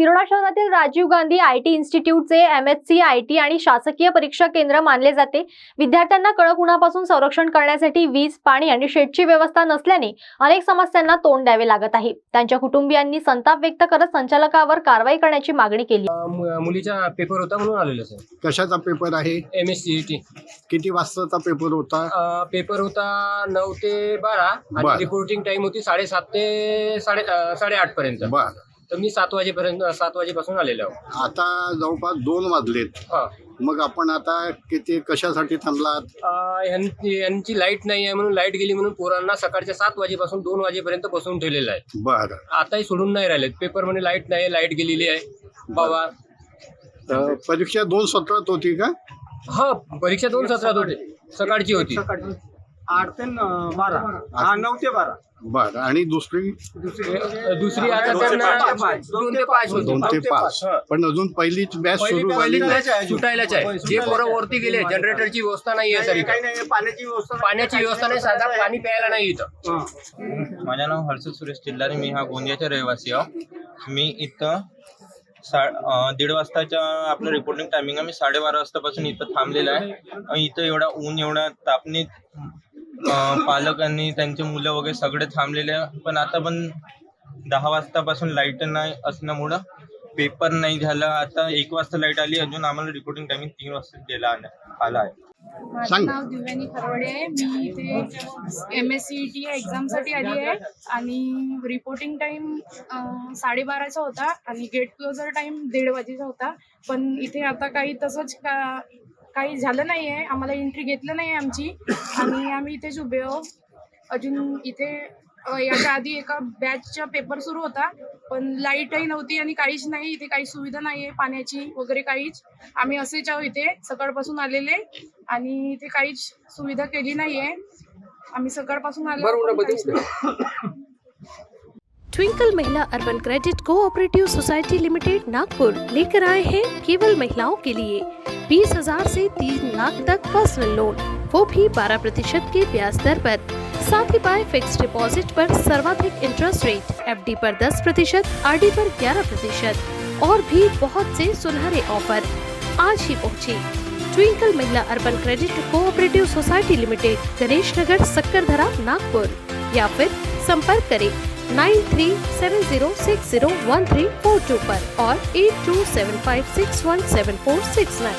तिरोडा शहरातील Rajiv Gandhi I T इन्स्टिट्यूटचे M S C I T आणि शासकीय परीक्षा केंद्र मानले जाते. विद्यार्थ्यांना कडक उन्हापासून संरक्षण करण्यासाठी वीज पाणी आणि शेडची व्यवस्था नसल्याने अनेक समस्यांना तोंड द्यावे लागत आहे. त्यांच्या कुटुंबियांनी संताप व्यक्त करत संचालकावर कारवाई करण्याची मागणी केली. मुलीचा पेपर होता म्हणून आलेलो सर कशाचा पेपर आहे? एम एस सी टी किती वाजताचा पेपर होता? पेपर होता नऊ ते बारा रिपोर्टिंग टाइम होती साडेसात ते साडे साडेआठ पर्यंत. बर. तर मी सात वाजेपर्यंत सात वाजेपासून आलेलो आहो. आता जवळपास दोन वाजलेत. हा. मग आपण आता किती कशासाठी थांबलात? अं, ह्यां- यांची लाइट नाही आहे म्हणून लाइट गेली म्हणून पोरांना सकाळच्या सात वाजेपासून दोन वाजेपर्यंत बसवून ठेवलेलं आहे. बर. आताही सोडून नाही राहिलेत. पेपरमध्ये लाइट नाही लाइट गेलेली आहे. बाबा. परीक्षा दोन सत्रात होती का? हा परीक्षा दोन सत्रात होते. सकाळची होती. आठ ते न- बारा. हा नऊ ते बारा. बर. आणि दुसरी? दुसरी आता त्यांना दोन ते पाच होती. दोन ते पाच. पण अजून पहिलीच बॅच सुरू झाली पहिली नाही. बॅच आहे, सुटायलाच आहे. जे पोरं वरती गेले जनरेटरची व्यवस्था नाही आहे सर. काही इथे नाही पाण्याची व्यवस्था. पाण्याची व्यवस्था नाही साधा पाणी प्यायला नाही इथं. हा. माझं नाव हर्षद सुरेश चिल्लारे मी हा गोंदियाचा रहिवासी आहो. मी इथं सा अं, दीड वाजताच्या आपलं रिपोर्टिंग टायमिंग आहे. मी साडेबारा वाजतापासून इथं थांबलेलं आहे. आणि इथं एवढा ऊन एवढा तापणीत अं, पालक आणि त्यांचे मुलं वगैरे सगळे थांबलेले पण आता पण दहा वाजतापासून लाइट नाही असल्यामुळं पेपर नाही झाला. आता एक वाजता लाइट आली. अजून आम्हाला रिपोर्टिंग टायमिंग तीन वाजता दिला आला आहे. माझं. नाव दिव्यानी खरवडे आहे. मी इथे एम एस सी टी एक्झामसाठी आली आहे. आणि रिपोर्टिंग टाइम साडेबाराचा होता. आणि गेट क्लोजर टाइम दीड वाजेचा होता. पण इथे आता काही तसंच का काही झालं नाही आहे आम्हाला एंट्री घेतलं नाही आहे आमची. आणि आम्ही इथेच उभे आहो. अजून इथे याच्या आधी एका बॅचचा पेपर सुरू होता. पण लाईटही नव्हती आणि काहीच नाही. इथे काही सुविधा नाही आहे पाण्याची वगैरे काहीच. आम्ही असेच आहो इथे. सकाळपासून आलेले. आणि इथे काहीच सुविधा केली नाही आहे आम्ही सकाळपासून आलो. Twinkle Mahila urban credit cooperative society limited Nagpur लेकर आए हैं केवल महिलाओं के लिए। बीस हज़ार से तीन लाख तक पर्सनल लोन, वो भी बारह प्रतिशत के ब्याज दर पर। साथ ही पाए फिक्स डिपॉजिट पर सर्वाधिक इंटरेस्ट रेट एफडी पर 10 प्रतिशत आर पर 11 प्रतिशत, और भी बहुत से सुनहरे ऑफ़र आज ही पहुँचे twinkle Mahila urban credit cooperative society limited Ganesh Nagar, Sakkardara, Nagpur. या फिर संपर्क करें nine three seven zero six zero one three four two पर और eight two seven five six one seven four six nine.